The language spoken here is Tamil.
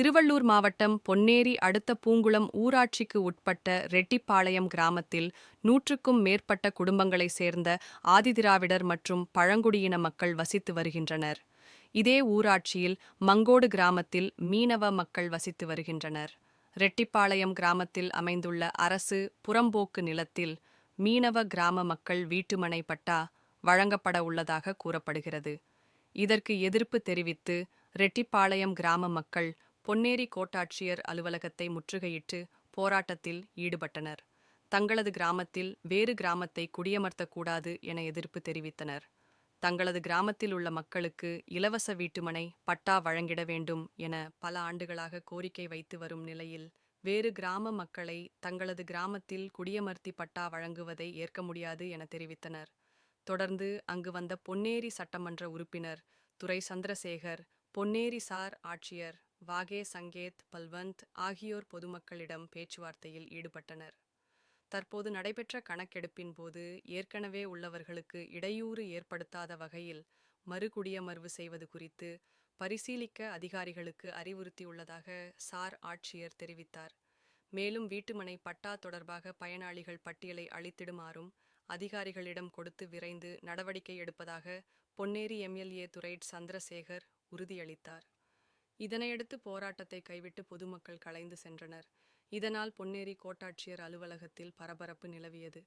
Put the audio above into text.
திருவள்ளூர் மாவட்டம் பொன்னேரி அடுத்த பூங்குளம் ஊராட்சிக்கு உட்பட்ட ரெட்டிப்பாளையம் கிராமத்தில் நூற்றுக்கும் மேற்பட்ட குடும்பங்களைச் சேர்ந்த ஆதிதிராவிடர் மற்றும் பழங்குடியின மக்கள் வசித்து வருகின்றனர். இதே ஊராட்சியில் மங்கோடு கிராமத்தில் மீனவ மக்கள் வசித்து வருகின்றனர். ரெட்டிப்பாளையம் கிராமத்தில் அமைந்துள்ள அரசு புறம்போக்கு நிலத்தில் மீனவ கிராம மக்கள் வீட்டுமனை பட்டா வழங்கப்பட உள்ளதாக கூறப்படுகிறது. இதற்கு எதிர்ப்பு தெரிவித்து ரெட்டிப்பாளையம் கிராம மக்கள் பொன்னேரி கோட்டாட்சியர் அலுவலகத்தை முற்றுகையிட்டு போராட்டத்தில் ஈடுபட்டனர். தங்களது கிராமத்தில் வேறு கிராமத்தை குடியமர்த்தக்கூடாது என எதிர்ப்பு தெரிவித்தனர். தங்களது கிராமத்தில் உள்ள மக்களுக்கு இலவச வீட்டுமனை பட்டா வழங்கிட வேண்டும் என பல ஆண்டுகளாக கோரிக்கை வைத்து வரும் நிலையில் வேறு கிராம மக்களை தங்களது கிராமத்தில் குடியமர்த்தி பட்டா வழங்குவதை ஏற்க முடியாது என தெரிவித்தனர். தொடர்ந்து அங்கு வந்த பொன்னேரி சட்டமன்ற உறுப்பினர் துரை சந்திரசேகர் பொன்னேரி சார் ஆட்சியர் வாகே சங்கேத் பல்வந்த் ஆகியோர் பொதுமக்களிடம் பேச்சுவார்த்தையில் ஈடுபட்டனர். தற்போது நடைபெற்ற கணக்கெடுப்பின் போது ஏற்கனவே உள்ளவர்களுக்கு இடையூறு ஏற்படுத்தாத வகையில் மறுகுடியமர்வு செய்வது குறித்து பரிசீலிக்க அதிகாரிகளுக்கு அறிவுறுத்தியுள்ளதாக சார் ஆட்சியர் தெரிவித்தார். மேலும் வீட்டுமனை பட்டா தொடர்பாக பயனாளிகள் பட்டியலை அளித்திடுமாறும் அதிகாரிகளிடம் கொடுத்து விரைந்து நடவடிக்கை எடுப்பதாக பொன்னேரி எம்எல்ஏ துரை சந்திரசேகர் உறுதியளித்தார். இதனையடுத்து போராட்டத்தை கைவிட்டு பொதுமக்கள் கலைந்து சென்றனர். இதனால் பொன்னேரி கோட்டாட்சியர் அலுவலகத்தில் பரபரப்பு நிலவியது.